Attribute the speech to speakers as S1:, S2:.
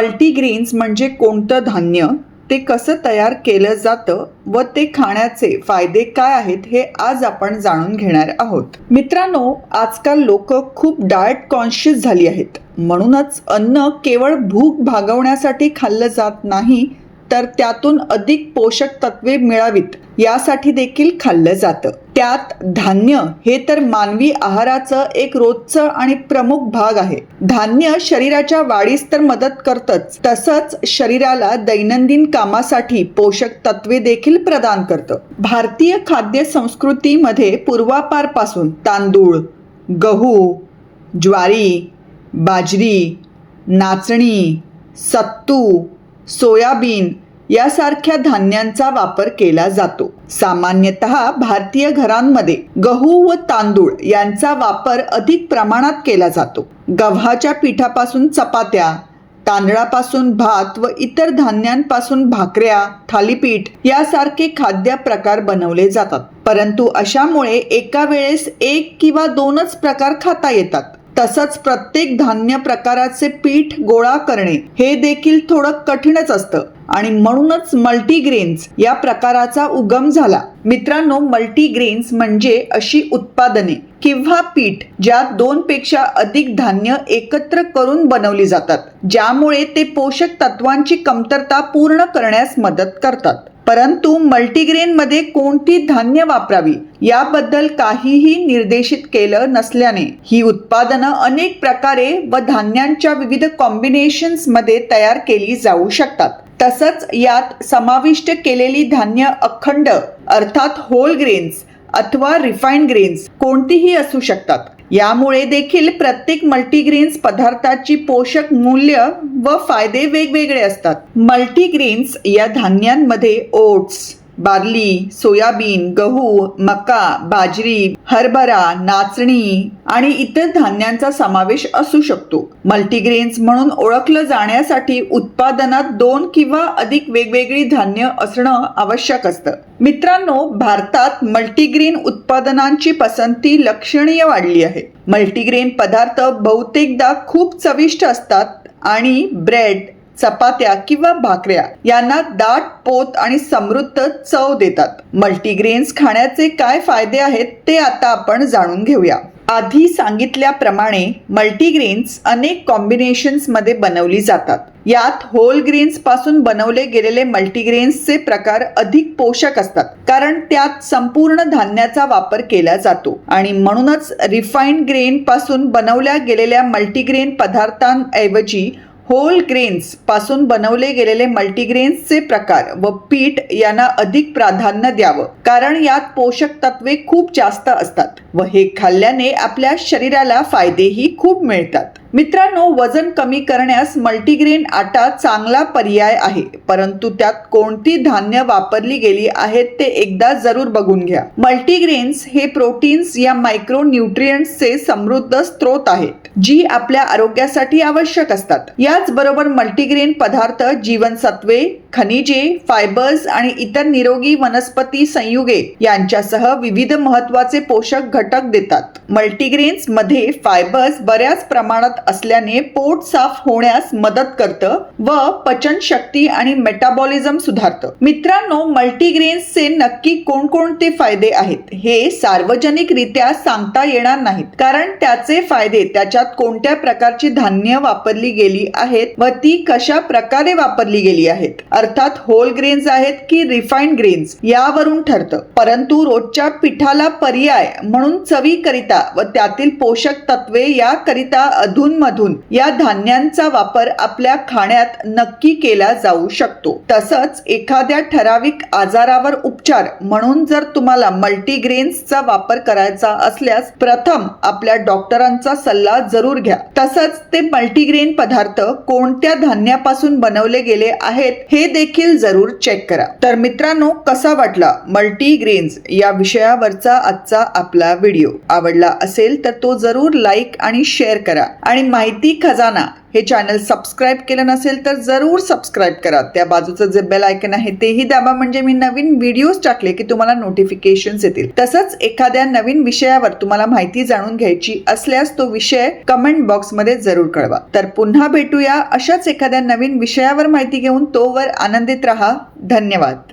S1: Multigrains म्हणजे कोणतं धान्य ते कसं तयार केलं जातं व ते खाण्याचे फायदे काय आहेत हे आज आपण जाणून घेणार आहोत. मित्रांनो आजकाल लोक खूप डाएट कॉन्शियस झाली आहेत. म्हणूनच अन्न केवळ भूक भागवण्यासाठी खाल्लं जात नाही तर त्यातून अधिक पोषक तत्वे मिळावीत. यासाठी देखील खाल्लं जातं. त्यात धान्य हे तर मानवी आहाराचं एक रोजचं आणि प्रमुख भाग आहे. धान्य शरीराच्या वाढीस तर मदत करतच. तसंच शरीराला दैनंदिन कामासाठी पोषक तत्वे देखील प्रदान करतं. भारतीय खाद्य संस्कृतीमध्ये पूर्वापारपासून तांदूळ गहू ज्वारी बाजरी नाचणी सत्तू सोयाबीन यासारख्या धान्यांचा वापर केला जातो. सामान्यतः भारतीय घरांमध्ये गहू व तांदूळ यांचा वापर अधिक प्रमाणात केला जातो. गव्हाच्या पिठापासून चपात्या तांदळापासून भात व इतर धान्यांपासून भाकऱ्या थालीपीठ यासारखे खाद्य प्रकार बनवले जातात. परंतु अशामुळे एका वेळेस एक किंवा दोनच प्रकार खाता येतात. तसंच प्रत्येक धान्य प्रकाराचे पीठ गोळा करणे हे देखील थोडं कठीणच असतं. आणि म्हणूनच मल्टीग्रेन्स या प्रकाराचा उगम झाला. मित्रांनो मल्टीग्रेन्स म्हणजे अशी उत्पादने किंवा पीठ ज्यात दोन पेक्षा अधिक धान्य एकत्र करून बनवली जातात ज्यामुळे ते पोषक तत्वांची कमतरता पूर्ण करण्यास मदत करतात. परंतु मल्टीग्रेनमध्ये कोणती धान्य वापरावी याबद्दल काहीही निर्देशित केलं नसल्याने ही उत्पादनं अनेक प्रकारे व धान्यांच्या विविध कॉम्बिनेशन्समध्ये तयार केली जाऊ शकतात. तसंच यात समाविष्ट केलेली धान्य अखंड अर्थात होल ग्रेन्स अथवा रिफाईंड ग्रेन्स कोणतीही असू शकतात. यामुळे देखील प्रत्येक मल्टीग्रेन्स पदार्थाची पोषक मूल्य व फायदे वेगवेगळे असतात. मल्टीग्रेन्स या धान्यांमध्ये ओट्स बार्ली सोयाबीन गहू मका बाजरी हरभरा नाचणी आणि इतर धान्यांचा समावेश असू शकतो. मल्टीग्रेन्स म्हणून ओळखलं जाण्यासाठी उत्पादनात दोन किंवा अधिक वेगवेगळी धान्य असणं आवश्यक असतं. मित्रांनो भारतात मल्टीग्रेन उत्पादनांची पसंती लक्षणीय वाढली आहे. मल्टीग्रेन पदार्थ बहुतेकदा खूप चविष्ट असतात आणि ब्रेड चपात्या किंवा भाकऱ्या यांना दाट पोत आणि समृद्ध चव देतात. मल्टीग्रेन्स खाण्याचे काय फायदे आहेत ते आता आपण जाणून घेऊया. आधी सांगितल्याप्रमाणे मल्टीग्रेन्स अनेक कॉम्बिनेशन्समध्ये बनवली जातात. यात होल ग्रेन्सपासून बनवले गेलेले मल्टीग्रेन्सचे प्रकार अधिक पोषक असतात कारण त्यात संपूर्ण धान्याचा वापर केला जातो. आणि म्हणूनच रिफाईंड ग्रेन पासून बनवल्या गेलेल्या मल्टीग्रेन पदार्थांऐवजी होल ग्रेन्सपासून बनवले गेलेले मल्टीग्रेन्सचे प्रकार व पीठ यांना अधिक प्राधान्य द्यावं. कारण यात पोषक तत्वे खूप जास्त असतात व हे खाल्ल्याने आपल्या शरीराला फायदेही खूप मिळतात. मित्रांनो वजन कमी करण्यास मल्टीग्रेन आटा चांगला पर्याय आहे परंतु त्यात कोणती धान्य वापरली गेली आहेत ते एकदा जरूर बघून घ्या. मल्टीग्रेन्स हे प्रोटीन्स या मायक्रो न्यूट्रियंट्सचे समृद्ध स्रोत आहेत जी आपल्या आरोग्यासाठी आवश्यक असतात. याचबरोबर मल्टीग्रेन पदार्थ जीवनसत्वे खनिजे फायबर्स आणि इतर निरोगी वनस्पती संयुगे यांच्यासह विविध महत्त्वाचे पोषक घटक देतात. मल्टीग्रेन्समध्ये फायबर्स बऱ्याच प्रमाणात असल्याने पोट साफ होण्यास मदत करतं व पचनशक्ती आणि मेटाबॉलिझम सुधारतं. मित्रांनो मल्टीग्रेन्सचे नक्की कोणकोणते फायदे आहेत हे सार्वजनिकरित्या सांगता येणार नाहीत. कारण त्याचे फायदे त्याच्यात कोणत्या प्रकारची धान्य वापरली गेली आहेत व ती कशा प्रकारे वापरली गेली आहेत. अर्थात होल ग्रेन्स आहेत की रिफाईंड ग्रेन्स यावरून ठरतं. परंतु रोजच्या पिठाला पर्याय म्हणून चवीकरिता व त्यातील पोषक तत्वे याकरिता अधूनमधून या धान्यांचा वापर आपल्या खाण्यात नक्की केला जाऊ शकतो. तसंच एखाद्या ठराविक आजारावर उपचार म्हणून जर तुम्हाला मल्टीग्रेन्सचा वापर करायचा असल्यास प्रथम आपल्या डॉक्टरांचा सल्ला जरूर घ्या. तसंच ते मल्टीग्रेन पदार्थ कोणत्या धान्यापासून बनवले गेले आहेत हे देखील जरूर चेक करा. तर मित्रांनो कसा वाटला मल्टीग्रेन्स या विषयावरचा आजचा आपला व्हिडिओ आवडला असेल तर तो जरूर लाईक आणि शेअर करा. आणि माहिती खजाना हे चॅनल सबस्क्राईब केलं नसेल तर जरूर सबस्क्राईब करा. त्या बाजूचं जे बेल आयकन आहे तेही दाबा. म्हणजे मी नवीन व्हिडिओज टाकले की तुम्हाला नोटिफिकेशन्स येतील. तसंच एखाद्या नवीन विषयावर तुम्हाला माहिती जाणून घ्यायची असल्यास तो विषय कमेंट बॉक्समध्ये जरूर कळवा. तर पुन्हा भेटूया अशाच एखाद्या नवीन विषयावर माहिती घेऊन तोवर आनंदित राहा. धन्यवाद.